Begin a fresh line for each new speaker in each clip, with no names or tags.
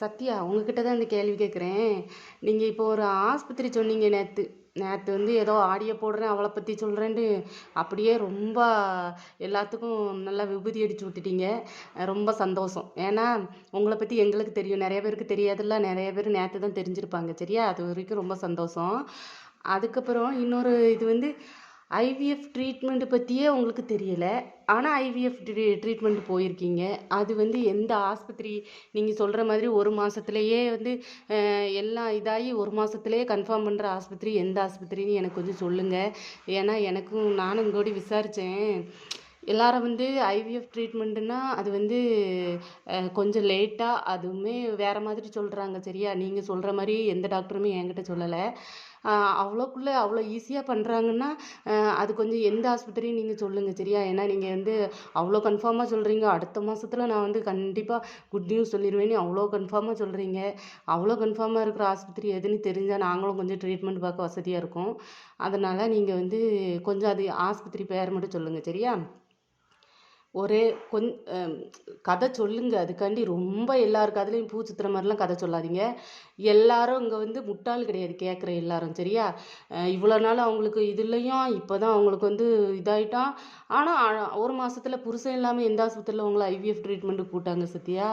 சத்யா உங்ககிட்ட தான் இந்த கேள்வி கேட்குறேன். நீங்கள் இப்போ ஒரு ஆஸ்பத்திரி சொன்னீங்க நேற்று நேற்று வந்து ஏதோ ஆடியோ போடுறேன் அவளை பற்றி சொல்கிறேன்ட்டு அப்படியே ரொம்ப எல்லாத்துக்கும் நல்லா விபூதி அடித்து விட்டுட்டீங்க. ரொம்ப சந்தோஷம். ஏன்னா உங்களை பற்றி எங்களுக்கு தெரியும். நிறைய பேருக்கு தெரியாதுல்ல. நிறைய பேர் நேற்று தான் தெரிஞ்சிருப்பாங்க. சரியா? அது வரைக்கும் ரொம்ப சந்தோஷம். அதுக்கப்புறம் இன்னொரு இது வந்து ஐவிஎஃப் ட்ரீட்மெண்ட்டு பற்றியே உங்களுக்கு தெரியலை. ஆனால் ஐவிஎஃப் ட்ரீ ட்ரீட்மெண்ட் போயிருக்கீங்க. அது வந்து எந்த ஆஸ்பத்திரி நீங்கள் சொல்கிற மாதிரி ஒரு மாதத்துலையே வந்து எல்லாம் இதாகி ஒரு மாதத்துலேயே கன்ஃபார்ம் பண்ணுற ஆஸ்பத்திரி எந்த ஆஸ்பத்திரின்னு எனக்கு கொஞ்சம் சொல்லுங்கள் ஏன்னா எனக்கும் நானும் இங்கோடி விசாரித்தேன் எல்லாரும் வந்து ஐவிஎஃப் ட்ரீட்மெண்ட்டுன்னா அது வந்து கொஞ்சம் லேட்டாக அதுவுமே வேறு மாதிரி சொல்கிறாங்க சரியா? நீங்கள் சொல்கிற மாதிரி எந்த டாக்டருமே என்கிட்ட சொல்லலை. அவ்வளோக்குள்ளே அவ்வளோ ஈஸியாக பண்ணுறாங்கன்னா அது கொஞ்சம் எந்த ஆஸ்பத்திரின்னு நீங்கள் சொல்லுங்கள் சரியா? ஏன்னா நீங்கள் வந்து அவ்வளோ கன்ஃபார்மாக சொல்கிறீங்க அடுத்த மாதத்துல நான் வந்து கண்டிப்பாக குட் நியூஸ் சொல்லிடுவேன்னு அவ்வளோ கன்ஃபார்மாக சொல்கிறீங்க அவ்வளோ கன்ஃபார்மாக இருக்கிற ஆஸ்பத்திரி எதுன்னு தெரிஞ்சால் நாங்களும் கொஞ்சம் ட்ரீட்மெண்ட் பார்க்க வசதியாக இருக்கும். அதனால் நீங்கள் வந்து கொஞ்சம் அது ஆஸ்பத்திரி பேர் மட்டும் சொல்லுங்கள் சரியா? ஒரே கொஞ் கதை சொல்லுங்க. அதுக்காண்டி ரொம்ப எல்லார் கதையிலையும் பூ சித்திர மாதிரிலாம் கதை சொல்லாதீங்க. எல்லாரும் இங்கே வந்து முட்டாள் கிடையாது கேட்குற எல்லாரும் சரியா? இவ்வளோ நாள் அவங்களுக்கு இதுலையும் இப்போ தான் அவங்களுக்கு வந்து இதாயிட்டான். ஆனால் ஒரு மாதத்தில் புருஷன் இல்லாமல் எந்த ஆஸ்பத்திரியில் உங்களை ஐவிஎஃப் ட்ரீட்மெண்ட்டு கூட்டாங்க சத்தியா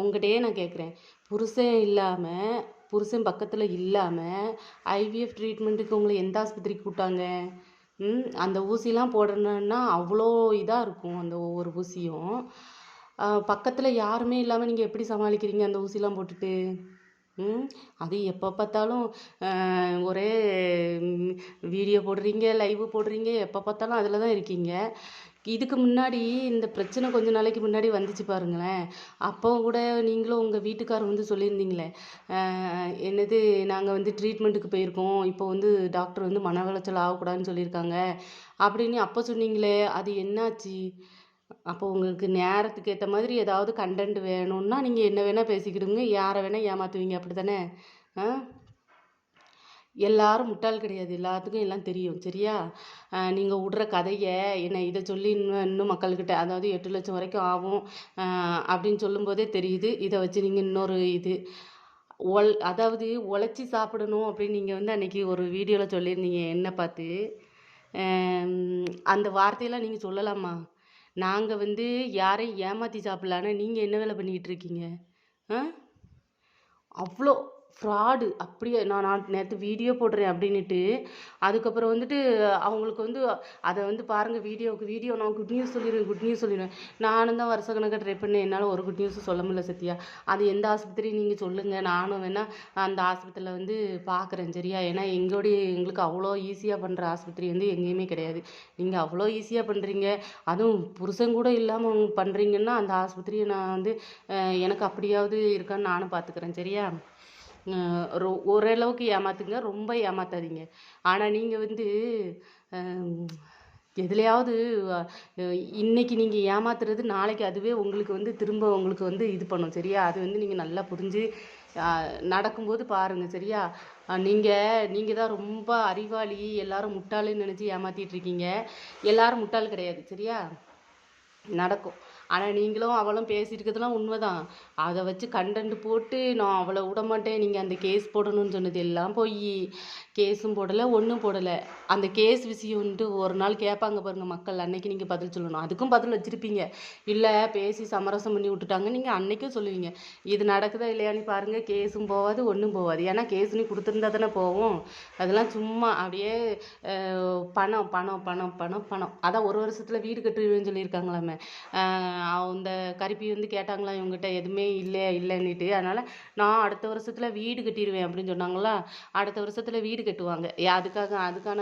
உங்கள்கிட்டயே நான் கேட்குறேன் புருஷன் இல்லாமல் புருஷன் பக்கத்தில் இல்லாமல் ஐவிஎஃப் ட்ரீட்மெண்ட்டுக்கு உங்களை எந்த ஆஸ்பத்திரிக்கு கூட்டாங்க அந்த ஊசிலாம் போடணுன்னா அவ்வளோ இதாக இருக்கும் அந்த ஒவ்வொரு ஊசியும். பக்கத்தில் யாருமே இல்லாமல் நீங்கள் எப்படி சமாளிக்கிறீங்க அந்த ஊசிலாம் போட்டுட்டு? அது எப்போ பார்த்தாலும் ஒரே வீடியோ போடுறீங்க லைவ் போடுறீங்க எப்போ பார்த்தாலும் அதில் தான் இருக்கீங்க. இதுக்கு முன்னாடி இந்த பிரச்சனை கொஞ்ச நாளைக்கு முன்னாடி வந்துச்சு பாருங்களேன். அப்போ கூட நீங்களும் உங்கள் வீட்டுக்காரர் வந்து சொல்லியிருந்தீங்களே என்னது நாங்கள் வந்து ட்ரீட்மெண்ட்டுக்கு போயிருக்கோம் இப்போ வந்து டாக்டர் வந்து மன உளைச்சல் ஆகக்கூடாதுன்னு சொல்லியிருக்காங்க அப்படின்னு அப்போ சொன்னீங்களே அது என்னாச்சு? அப்போ உங்களுக்கு நேரத்துக்கு ஏற்ற மாதிரி ஏதாவது கண்டென்ட் வேணும்னா நீங்கள் என்ன வேணால் பேசிக்கிடுங்க. யாரை வேணால் ஏமாற்றுவீங்க அப்படி தானே ஆ? எல்லாரும் முட்டாள் கிடையாது. எல்லாத்துக்கும் எல்லாம் தெரியும். சரியா? நீங்கள் விடுற கதையை என்ன இதை சொல்லி இன்னும் இன்னும் மக்கள்கிட்ட அதாவது எட்டு லட்சம் வரைக்கும் ஆகும் அப்படின்னு சொல்லும்போதே தெரியுது. இதை வச்சு நீங்கள் இன்னொரு இது ஒல் அதாவது உழைச்சி சாப்பிடணும் அப்படின்னு நீங்கள் வந்து அன்றைக்கி ஒரு வீடியோவில் சொல்லியிருந்தீங்க. என்ன பார்த்து அந்த வார்த்தையெல்லாம் நீங்கள் சொல்லலாமா? நாங்கள் வந்து யாரையும் ஏமாற்றி சாப்பிட்லான்னு நீங்கள் என்ன வேலை பண்ணிக்கிட்டு இருக்கீங்க? ஆ? அவ்வளோ ஃப்ராடு அப்படியே நான் நான் நேற்று வீடியோ போடுறேன் அப்படின்னுட்டு அதுக்கப்புறம் வந்துட்டு அவங்களுக்கு வந்து அதை வந்து பாருங்கள் வீடியோவுக்கு வீடியோ நான் குட் நியூஸ் சொல்லிடுவேன் குட் நியூஸ் சொல்லிடுவேன். நானும் தான் வருஷ கணக்காக ட்ரை பண்ணேன். என்னால் ஒரு குட் நியூஸும் சொல்ல முடியல சத்யா. அது எந்த ஆஸ்பத்திரி நீங்கள் சொல்லுங்கள் நானும் வேணால் அந்த ஆஸ்பத்திரியில் வந்து பார்க்குறேன் சரியா? ஏன்னா எங்களுடைய எங்களுக்கு அவ்வளோ ஈஸியாக பண்ணுற ஆஸ்பத்திரி வந்து எங்கேயுமே கிடையாது. நீங்கள் அவ்வளோ ஈஸியாக பண்ணுறீங்க அதுவும் புருஷன் கூட இல்லாமல் பண்ணுறீங்கன்னா அந்த ஆஸ்பத்திரியை நான் வந்து எனக்கு அப்படியாவது இருக்கான்னு நானும் பார்த்துக்கிறேன் சரியா? ரொ- ஓரளவுக்கு ஏமாத்துங்க. ரொம்ப ஏமாத்தாதீங்க. ஆனால் நீங்கள் வந்து எதுலையாவது இன்னைக்கு நீங்கள் ஏமாத்துறது நாளைக்கு அதுவே உங்களுக்கு வந்து திரும்ப உங்களுக்கு வந்து இது பண்ணும் சரியா? அது வந்து நீங்கள் நல்லா புரிஞ்சு நடக்கும்போது பாருங்கள் சரியா? நீங்கள் நீங்கள் தான் ரொம்ப அறிவாளி எல்லாரும் முட்டாளுன்னு நினச்சி ஏமாற்றிட்டு இருக்கீங்க. எல்லாரும் முட்டாள் கிடையாது சரியா? நடக்கும். ஆனால் நீங்களும் அவளும் பேசியிருக்கிறதுலாம் உண்மை உண்மைதான். அதை வச்சு கண்டென்ட் போட்டு நான் அவளை விட மாட்டேன் நீங்கள் அந்த கேஸ் போடணும்னு சொன்னது எல்லாம் போய். கேஸும் போடலை ஒன்றும் போடலை. அந்த கேஸ் விஷயம்ன்ட்டு ஒரு நாள் கேட்பாங்க பாருங்கள் மக்கள். அன்னைக்கு நீங்கள் பதில் சொல்லணும். அதுக்கும் பதில் வச்சுருப்பீங்க. இல்லை பேசி சமரசம் பண்ணி விட்டுட்டாங்க. நீங்கள் அன்னைக்கும் சொல்லுவீங்க. இது நடக்குதா இல்லையான்னு பாருங்கள் கேஸும் போகாது ஒன்றும் போகாது ஏன்னா கேஸ் நீ கொடுத்துருந்தா தானே போகும் அதெல்லாம் சும்மா அப்படியே பணம் பணம் பணம் பணம் பணம். அதான் ஒரு வருஷத்தில் வீடு கட்டுவேன்னு சொல்லியிருக்காங்களாமே. அந்த கருப்பி வந்து கேட்டாங்களாம் இவங்ககிட்ட எதுவுமே இல்லை இல்லைன்னுட்டு. அதனால் நான் அடுத்த வருஷத்தில் வீடு கட்டிடுவேன் அப்படின்னு சொன்னாங்களா? அடுத்த வருஷத்தில் வீடு கட்டுவாங்க. அதுக்காக அதுக்கான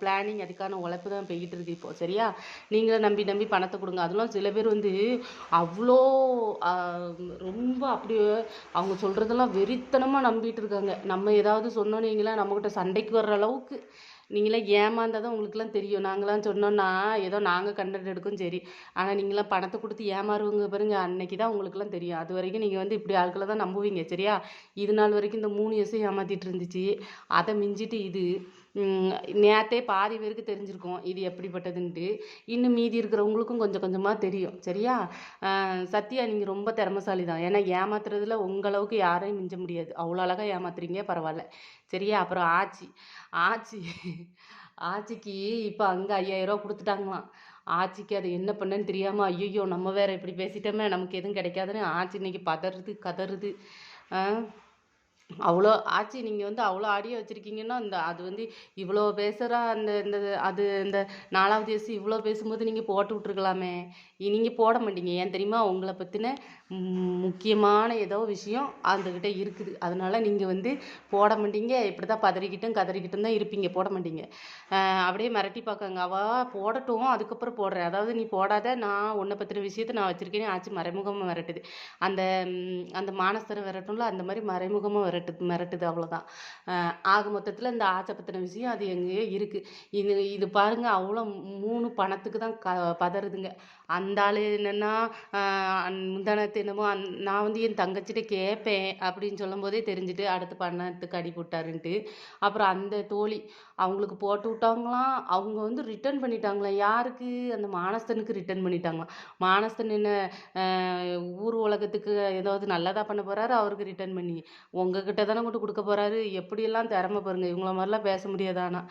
பிளானிங் அதுக்கான உழைப்பு தான் போய்கிட்டு இருக்கு இப்போ. சரியா? நீங்களும் நம்பி நம்பி பணத்தை கொடுங்க. அதெல்லாம் சில பேர் வந்து அவ்வளோ ரொம்ப அப்படியே அவங்க சொல்கிறதெல்லாம் வெறித்தனமாக நம்பிட்டு இருக்காங்க. நம்ம ஏதாவது சொன்னோன்னீங்களா நம்மக்கிட்ட சண்டைக்கு வர்ற அளவுக்கு. நீங்களாம் ஏமாந்தால் தான் உங்களுக்குலாம் தெரியும். நாங்களாம் சொன்னோன்னா ஏதோ நாங்கள் கண்டென்ட் எடுக்கும் சரி. ஆனால் நீங்களாம் பணத்தை கொடுத்து ஏமாறுவங்க பாருங்க. அன்னைக்கு தான் உங்களுக்குலாம் தெரியும். அது வரைக்கும் நீங்கள் வந்து இப்படி ஆட்களை தான் நம்புவீங்க சரியா? இது நாள் வரைக்கும் இந்த மூணு எஸ்ஸை ஏமாத்திட்டு இருந்துச்சு. அதை மிஞ்சிட்டு இது. நேற்றே பாதி பேருக்கு தெரிஞ்சிருக்கும் இது எப்படிப்பட்டதுன்ட்டு. இன்னும் மீதி இருக்கிறவங்களுக்கும் கொஞ்சம் கொஞ்சமாக தெரியும். சரியா? சத்யா நீங்கள் ரொம்ப திறமசாலி தான் ஏன்னா ஏமாத்துறதுல உங்களவுக்கு யாரையும் மிஞ்ச முடியாது. அவ்வளோ அழகாக ஏமாத்துறீங்க பரவாயில்ல. சரியா? அப்புறம் ஆச்சி. ஆச்சி. ஆச்சிக்கு இப்போ அங்கே ஐயாயிரம் கொடுத்துட்டாங்களாம். ஆச்சிக்கு அது என்ன பண்ணேன்னு தெரியாமல் ஐயோ நம்ம வேற இப்படி பேசிட்டோமே நமக்கு எதுவும் கிடைக்காதுன்னு ஆச்சி இன்னைக்கு பதறுது கதறுது. ஆ? அவ்வளோ ஆச்சி நீங்கள் வந்து அவ்வளோ ஆடியோ வச்சுருக்கீங்கன்னா இந்த அது வந்து இவ்வளோ பேசுகிறா அந்த இந்த அது இந்த நாலாவது வயசு இவ்வளோ பேசும்போது நீங்கள் போட்டு விட்ருக்கலாமே நீங்கள் போட மாட்டீங்க. ஏன் தெரியுமா? உங்களை பற்றின முக்கியமான ஏதோ விஷயம் அதுக்கிட்ட இருக்குது. அதனால் நீங்கள் வந்து போட மாட்டீங்க. இப்படி தான் பதறிக்கிட்டும் கதறிக்கிட்டும் தான் இருப்பீங்க. போட மாட்டீங்க. அப்படியே மிரட்டி பார்க்காங்க அவள் போடட்டும் அதுக்கப்புறம் போடுறேன். அதாவது நீ போடாத நான் உன்னை பற்றின விஷயத்தை நான் வச்சுருக்கேன்னு ஆச்சு மறைமுகமாக மிரட்டுது. அந்த அந்த மானஸ்தரை விரட்டும்ல அந்த மாதிரி மறைமுகமாக மிரட்டு மிரட்டுது அவ்வளோதான் ஆக மொத்தத்தில் இந்த ஆச்சை பற்றின விஷயம் அது எங்கேயோ இருக்குது இது இது பாருங்கள் அவ்வளோ மூணு பணத்துக்கு தான் க பதறுதுங்க. அந்த ஆள் என்னென்னா முந்தானத்து என்னமோ அந் நான் வந்து என் தங்கச்சிட்ட கேட்பேன் அப்படின்னு சொல்லும் போதே தெரிஞ்சுட்டு அடுத்து பண்ணத்துக்கு அடி போட்டாருன்ட்டு. அப்புறம் அந்த தோழி அவங்களுக்கு போட்டு விட்டாங்களாம் அவங்க வந்து ரிட்டர்ன் பண்ணிட்டாங்களாம். யாருக்கு? அந்த மானஸ்தனுக்கு ரிட்டர்ன் பண்ணிட்டாங்களாம். மானஸ்தன் என்ன ஊர் உலகத்துக்கு ஏதாவது நல்லதாக பண்ண போகிறாரு அவருக்கு ரிட்டர்ன் பண்ணி. உங்ககிட்ட தானே கொண்டு கொடுக்க போகிறாரு எப்படியெல்லாம் திறமை பாருங்கள் இவங்கள மாதிரிலாம் பேச முடியாதானா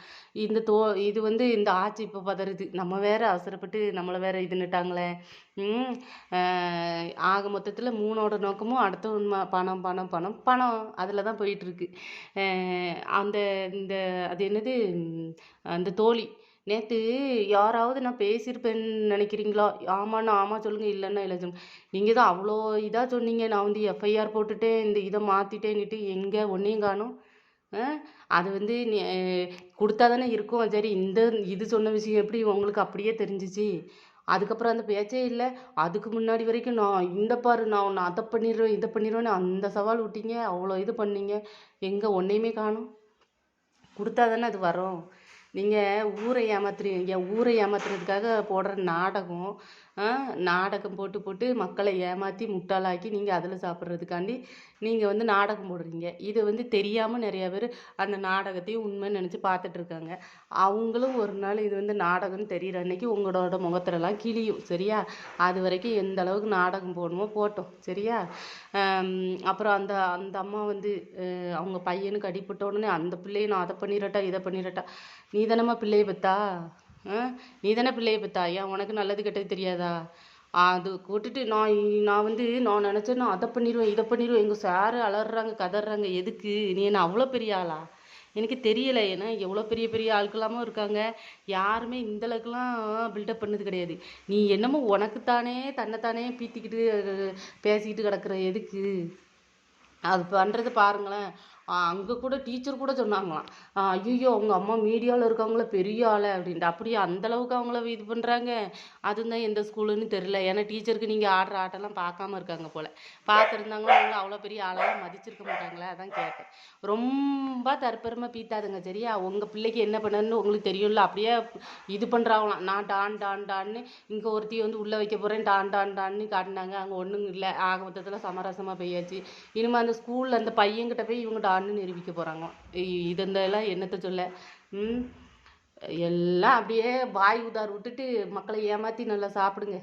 இந்த தோ இது வந்து இந்த ஆட்சி இப்போ பதறுது. நம்ம வேற அவசரப்பட்டு நம்மளை வேற இதுன்னுட்டாங்க ம் ஆக மொத்தத்தில் மூணோட நோக்கமும் அடுத்த உண்மை பணம் பணம் பணம் பணம். அதில் தான் போயிட்டுருக்கு. அந்த இந்த அது என்னது? அந்த தோழி. நேற்று யாராவது நான் பேசியிருப்பேன்னு நினைக்கிறீங்களா? ஆமாண்ணா ஆமாம் சொல்லுங்கள் இல்லைன்னா இல்லை சொல்லுங்கள் நீங்கள் தான் அவ்வளோ இதாக சொன்னீங்க. நான் வந்து எஃப்ஐஆர் போட்டுட்டேன். இந்த இதை மாற்றிட்டேன்னுட்டு எங்கே ஒன்றையும் காணும். அது வந்து நீ கொடுத்தா தானே இருக்கும். சரி இந்த இது சொன்ன விஷயம் எப்படி உங்களுக்கு அப்படியே தெரிஞ்சிச்சு? அதுக்கப்புறம் அந்த பேச்சே இல்லை. அதுக்கு முன்னாடி வரைக்கும் நான் இந்த பாரு நான் உன்னை அதை பண்ணிடுவேன் இதை பண்ணிடுவேன்னு அந்த சவால் விட்டீங்க. அவ்வளோ இது பண்ணீங்க. எங்கே ஒன்றையுமே காணும். கொடுத்தா தானே அது வரும். நீங்கள் ஊரை ஏமாத்துறீங்க. ஊரை ஏமாத்துறதுக்காக போடுற நாடகம் நாடகம் போட்டு போட்டு மக்களை ஏமாற்றி முட்டாளாக்கி நீங்கள் அதில் சாப்பிட்றதுக்காண்டி நீங்கள் வந்து நாடகம் போடுறீங்க. இது வந்து தெரியாமல் நிறைய பேர் அந்த நாடகத்தையும் உண்மைன்னு நினச்சி பார்த்துட்ருக்காங்க. அவங்களும் ஒரு நாள் இது வந்து நாடகம்னு தெரியிற அன்னைக்கு உங்களோட முகத்துலலாம் கிழியும். சரியா? அது வரைக்கும் எந்த அளவுக்கு நாடகம் போடணுமோ போட்டோம். சரியா? அப்புறம் அந்த அந்த அம்மா வந்து அவங்க பையனுக்கு அடிபட்ட உடனே அந்த பிள்ளையை நான் அதை பண்ணிடட்டா இதை பண்ணிடட்டா. நீ தானம்மா பிள்ளையை பத்தா? நீ தானே பிள்ளையை பெத்தா ஏன் உனக்கு நல்லது கெட்டது தெரியாதா? அது கூட்டுட்டு நான் நான் வந்து நான் நினச்சேன் நான் அதை பண்ணிடுவேன் இதை பண்ணிடுவேன் எங்கள் சாரு அலறாங்க கதறாங்க எதுக்கு? நீ என்ன அவ்வளோ பெரிய ஆளா? எனக்கு தெரியலை. ஏன்னா எவ்வளோ பெரிய பெரிய ஆட்களாமும் இருக்காங்க. யாருமே இந்த அளவுக்குலாம் பில்டப் பண்ணது கிடையாது. நீ என்னமோ உனக்குத்தானே தன்னைத்தானே பீத்திக்கிட்டு பேசிக்கிட்டு கிடக்குற. எதுக்கு? அது பண்ணுறது பாருங்களேன். அங்கே கூட டீச்சர் கூட சொன்னாங்களாம். ஐயோ அவங்க அம்மா மீடியாவில் இருக்காங்களே பெரிய ஆளை அப்படின்ட்டு. அப்படியே அந்தளவுக்கு அவங்கள இது பண்ணுறாங்க அதுதான் எந்த ஸ்கூலுன்னு தெரில ஏன்னா டீச்சருக்கு நீங்கள் ஆடுற ஆட்டெல்லாம் பார்க்காம இருக்காங்க போல். பார்த்துருந்தாங்களோ அவங்கள அவ்வளோ பெரிய ஆளெல்லாம் மதிச்சிருக்க மாட்டாங்களே அதான் கேட்டேன். ரொம்ப தற்பெருமை பீத்தாதுங்க சரியா? உங்கள் பிள்ளைக்கு என்ன பண்ணணும்னு உங்களுக்கு தெரியும்ல அப்படியே இது பண்ணுறாங்களாம் நான் டான் டான் டான்னு இங்கே ஒருத்தி வந்து உள்ளே வைக்க போகிறேன் டான் டான் டான்னு காட்டினாங்க. அங்கே ஒன்றும் இல்லை. ஆக மொத்தத்தில் சமரசமாக பெய்யாச்சு இனிமேல் அந்த ஸ்கூலில் அந்த பையன்கிட்ட போய் இவங்க டான்னு நிரூபிக்க போகிறாங்க இது இந்த எல்லாம் என்னத்த சொல்ல? எல்லாம் அப்படியே வாய் உதார் விட்டுட்டு மக்களை ஏமாற்றி நல்லா சாப்பிடுங்க.